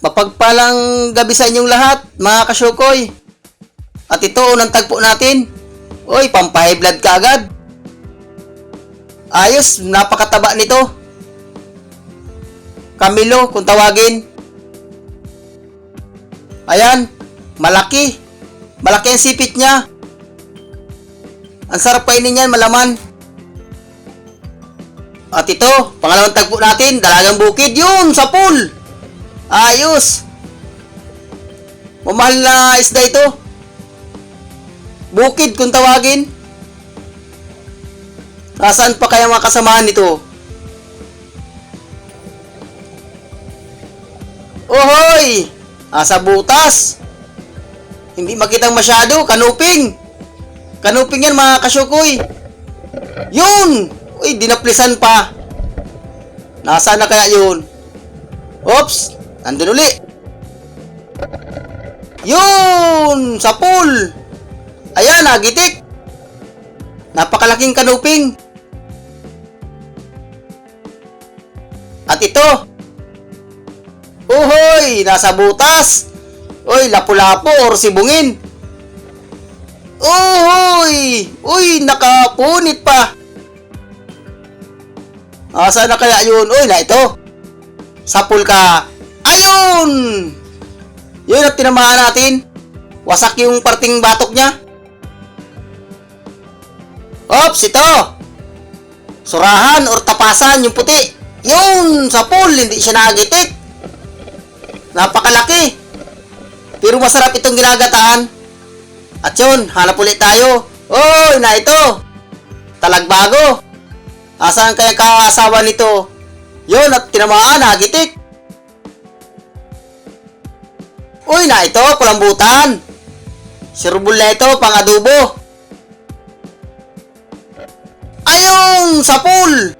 Mapagpalang gabi sa inyong lahat, mga kasyukoy. At ito, unang tagpo natin. Uy, pampahay blood ka agad. Ayos, napakataba nito. Camilo, kung tawagin. Ayan, malaki. Malaki ang sipit niya. Ang sarap kainin yan, malaman. At ito, pangalawang tagpo natin, dalagang bukid. Yun, sa pool. Ayos. Mamahal na isda ito. Bukid kung tawagin. Nasaan pa kaya mga kasamahan nito? Ohoy! Asa butas. Hindi makitang masyado. Kanuping. Kanuping yan mga kasyukoy. Yun! Uy, dinaplisan pa. Nasaan na kaya yun? Oops! Nandun uli. Yun! Sa pool! Ayan, nagitik. Napakalaking kanuping. At ito. Uhoy! Nasa butas. Uy, lapu-lapu or sibungin. Uhoy! Uy, nakapunit pa. Asa na kaya yun? Uy, na ito. Sapul ka. Ayun! Yun at tinamaan natin. Wasak yung parting batok niya. Ops, ito. Surahan or tapasan yung puti. Yun, sa pool, hindi siya nagitik. Napakalaki. Pero masarap itong ginagataan. At yun, hanap ulit tayo. Oy, na ito. Talagbago. Asan kaya kaasawa nito? Yun, at tinamaan, nagitik. Uy, na ito, kulambutan. Sirbol na ito, pang adobo. Ayun, sa pool.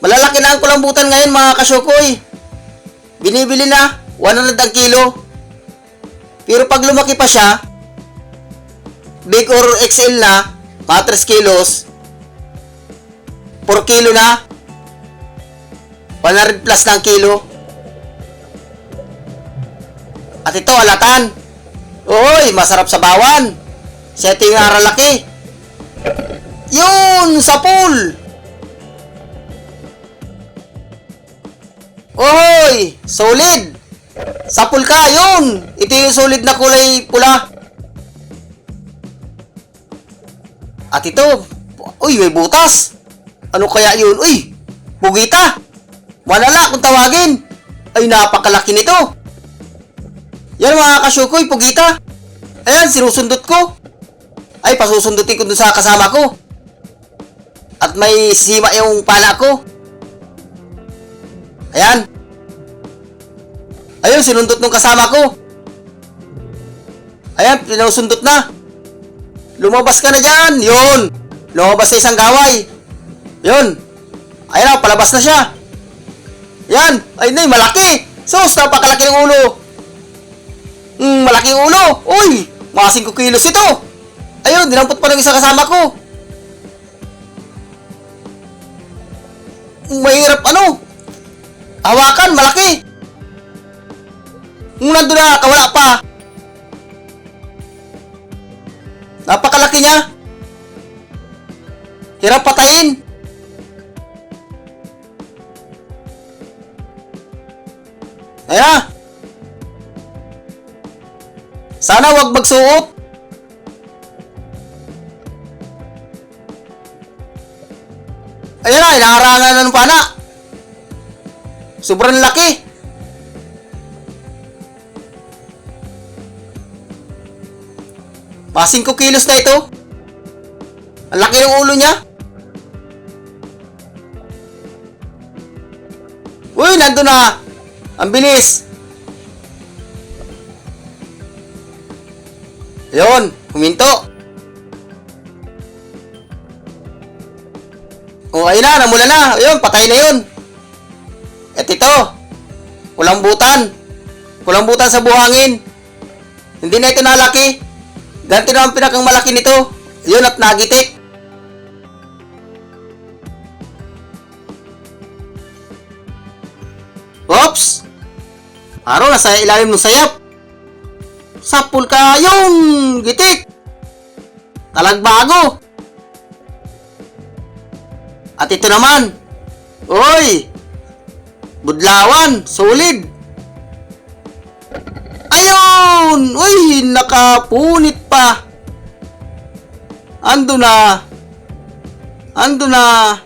Malalaki na ang kulambutan ngayon mga kasyukoy. Binibili na, 100 ang kilo. Pero pag lumaki pa siya, big or XL na, mga 3 kilos, 4 kilo na, 100 plus na ang kilo. At ito, alatan. Uy, masarap sa bawan. Setting nga laki. Yun, sa pool. Oy, solid. Sa pool ka, yun. Ito yung solid na kulay pula. At ito, uy, may butas. Ano kaya yun? Uy, bugita. Malala kung tawagin. Ay, napakalaki nito. Yan mga kasyukoy, pugita. Ayan, sinusundot ko. Ay, pasusundutin ko dun sa kasama ko. At may sima yung pala ko. Ayan. Ayun, sinundot nung kasama ko. Ayan, pinusundot na. Lumabas ka na dyan. Yun. Lumabas sa isang gaway. Yun. Ayan na, palabas na siya. Yan. Ay, nay, malaki. Sus, napakalaki ng ulo. Malaking ulo. Uy, mga 5 kilos ito. Ayun, dinampot pa ng isang kasama ko. Mahirap ano? Hawakan, malaki. Kung nandun na, kawala pa. Napakalaki niya. Hirap patayin. Ayan. Sana wag magsuot. Ayan na, inaharangan na ng pana. Sobrang laki. Mga 5 kilos na ito. Ang laki ng ulo niya. Uy, nandun na. Ang bilis. Ayun, huminto. Oh, ayun na, namula na. Ayun, patay na yun. At ito, kulambutan. Kulambutan sa buhangin. Hindi na ito nalaki. Ganito na ang pinakang malaki nito. Yun at nagitik. Aro, nasa ilalim ng sayap. Sapul ka yung gitik. Talagbago. At ito naman. Oy! Budlawan, solid. Ayun! Uy, nakapunit pa. Ando na. Ando na.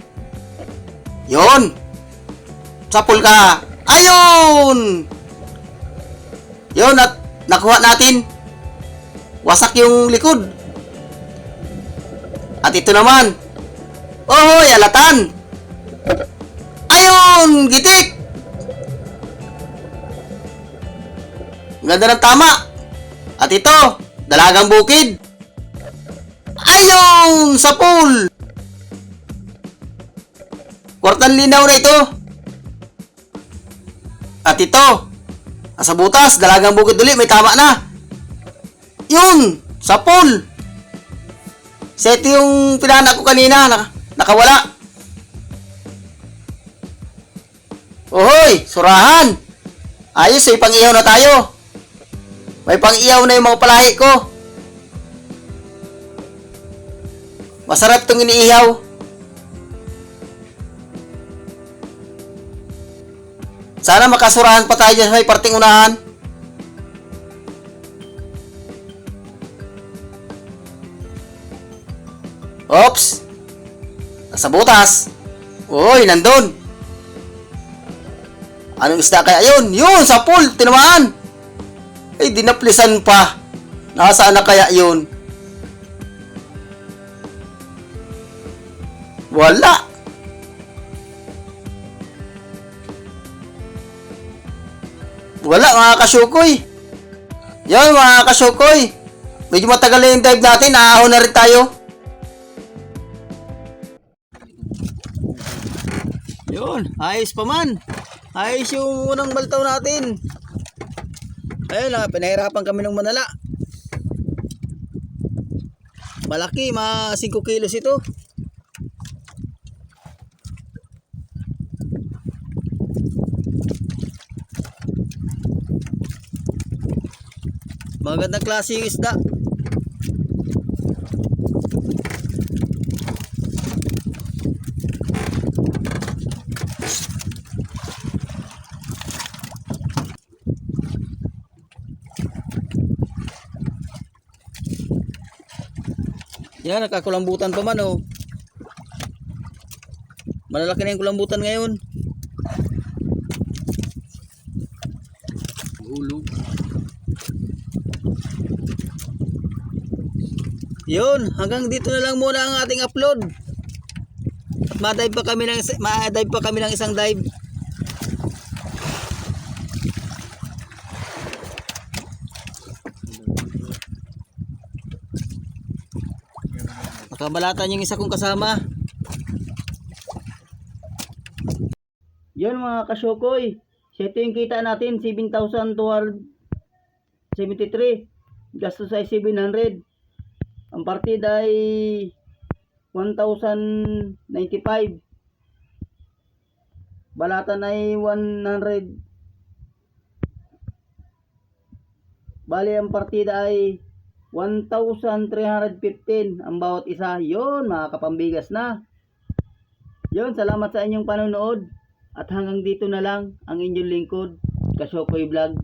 Yon. Sapul ka. Ayun! Yon at nakuha natin. Wasak yung likod. At ito naman. Ohoy, alatan. Ayun, gitik. Ganda ng tama. At ito, dalagang bukid. Ayun, sa pool. Kwartang linaw na ito. At ito, sa butas, dalagang bukid ulit, may tama na. Yun, sa pool. Set yung pinana ko kanina, naka, nakawala. Ohoy, surahan. Ayos, may pang-ihaw na tayo. May pang-ihaw na yung mga palahi ko. Masarap tong iniihaw. Sana makasurahan pa tayo sa may parting unahan. Oops! Nasa butas. Uy, nandun. Anong isda kaya yun? Yun, sa pool, tinamaan. Ay, dinaplisan pa. Nasaan na kaya yun? Wala. Wala, mga kasyukoy. Yan, mga kasyukoy. Medyo matagal na yung dive natin. Aahon na rin tayo. Yun, ayos pa man. Ayos yung unang baltaw natin. Ayun na, pinahirapan kami ng manala. Malaki, mga 5 kilos ito. Magandang klase yung isda. Yan, nakakulambutan pa man oh. Malalaki na yung kulambutan ngayon. Yun, hanggang dito na lang muna ang ating upload. At ma-dive pa kami ng ma-dive pa kami ng isang dive. Nakabalatan yung isa kong kasama. Yun mga kasyokoy. Ito yung kita natin, 7,273. Gastos ay 700. Ang partida ay 1,095. Balatan ay 100. Bali ang partida ay 1,315 ang bawat isa. Yon mga kapambigas na. Yon, salamat sa inyong panonood. At hanggang dito na lang ang inyong lingkod, Kasyokoy Vlog.